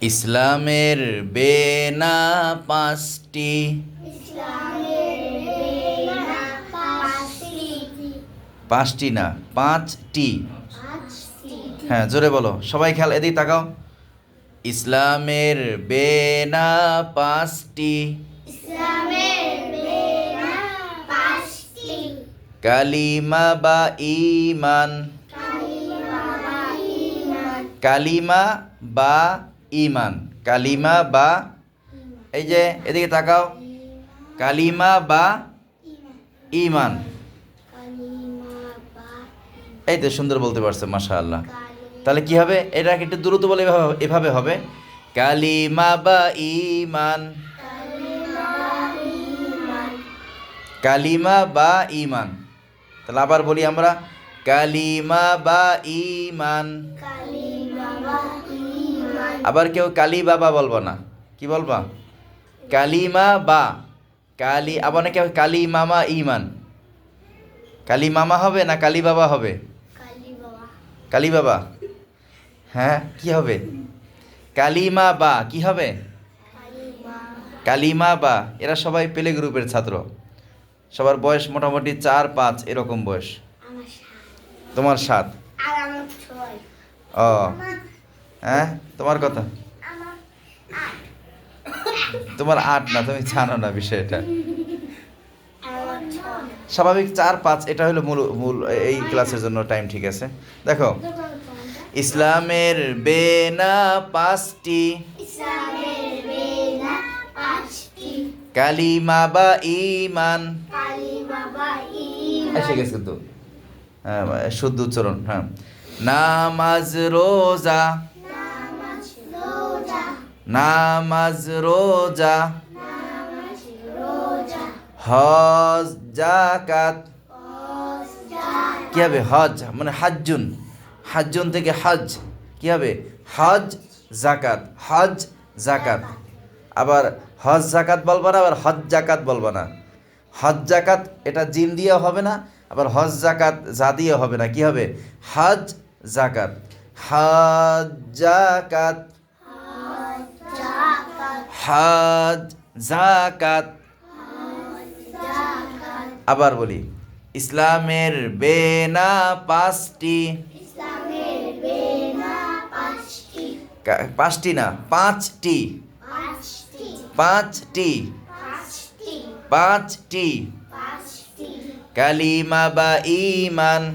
ইসলামের বেনা পাঁচটি। পাঁচটি না, পাঁচটি। হ্যাঁ জোরে বলো, সবাই খেয়াল, এদিকে তাকাও। ইসলামের বেনা পাঁচটি। কালিমা বা ইমান কালিমা বা ইমান। কালিমা বা এই যে এদিকে তাকাও। কালিমা বা ইমান। এই তো সুন্দর বলতে পারছে মাশা আল্লাহ তাহলে কি হবে? এটা একটু দ্রুত বলে এভাবে- এভাবে হবে। কালিমা বা ইমান। কালিমা বা ইমান। তাহলে আবার বলি আমরা। কালিমা বা ইমান। আবার কেউ কালী বাবা বলব না। কি বলবা? কালিমা বা কালি আবার কেউ কালী মামা ইমান। কালী মামা হবে না কালী বাবা হবে? কালী বাবা। হ্যাঁ কি হবে? কালিমা বা কি হবে? কালিমা বা এরা সবাই পেলে গ্রুপের ছাত্র। সবার বয়স মোটামুটি চার পাঁচ এরকম বয়স। তোমার সাত? ও। হ্যাঁ? তোমার কথা? তোমার আট না, তুমি জানো না বিষয়টা। স্বাভাবিক চার, পাঁচ, এটা হলো মূল মূল, এই ক্লাসের জন্য টাইম ঠিক আছে। দেখো, ইসলামের বেনা পাঁচটি। কালিমা বা ইমান এসে গেছে কিন্তু। হ্যাঁ শুদ্ধ উচ্চারণ হ্যাঁ। নামাজ, রোজা। নামাজ রোজা। হজ জাকাত কি হবে হজ মানে হাজ্জুন। হাজ্জুন থেকে হজ কি হবে হজ জাকাত হজ জাকাত আবার হজ জাকাত বলব না, আবার হজ জাকাত বলব না। হজ জাকাত এটা জিম দিয়ে হবে না, আবার হজ জাকাত যা দিয়ে হবে না। কি হবে? হজ জাকাত হজ জাকাত হজ জাকাত আবার বলি, ইসলামের বেনা পাঁচটি। পাঁচটি না, পাঁচটি। পাঁচটি। পাঁচটি। কালিমা বা ইমান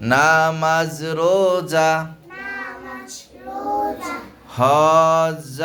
নামাজ, রোজা। হজ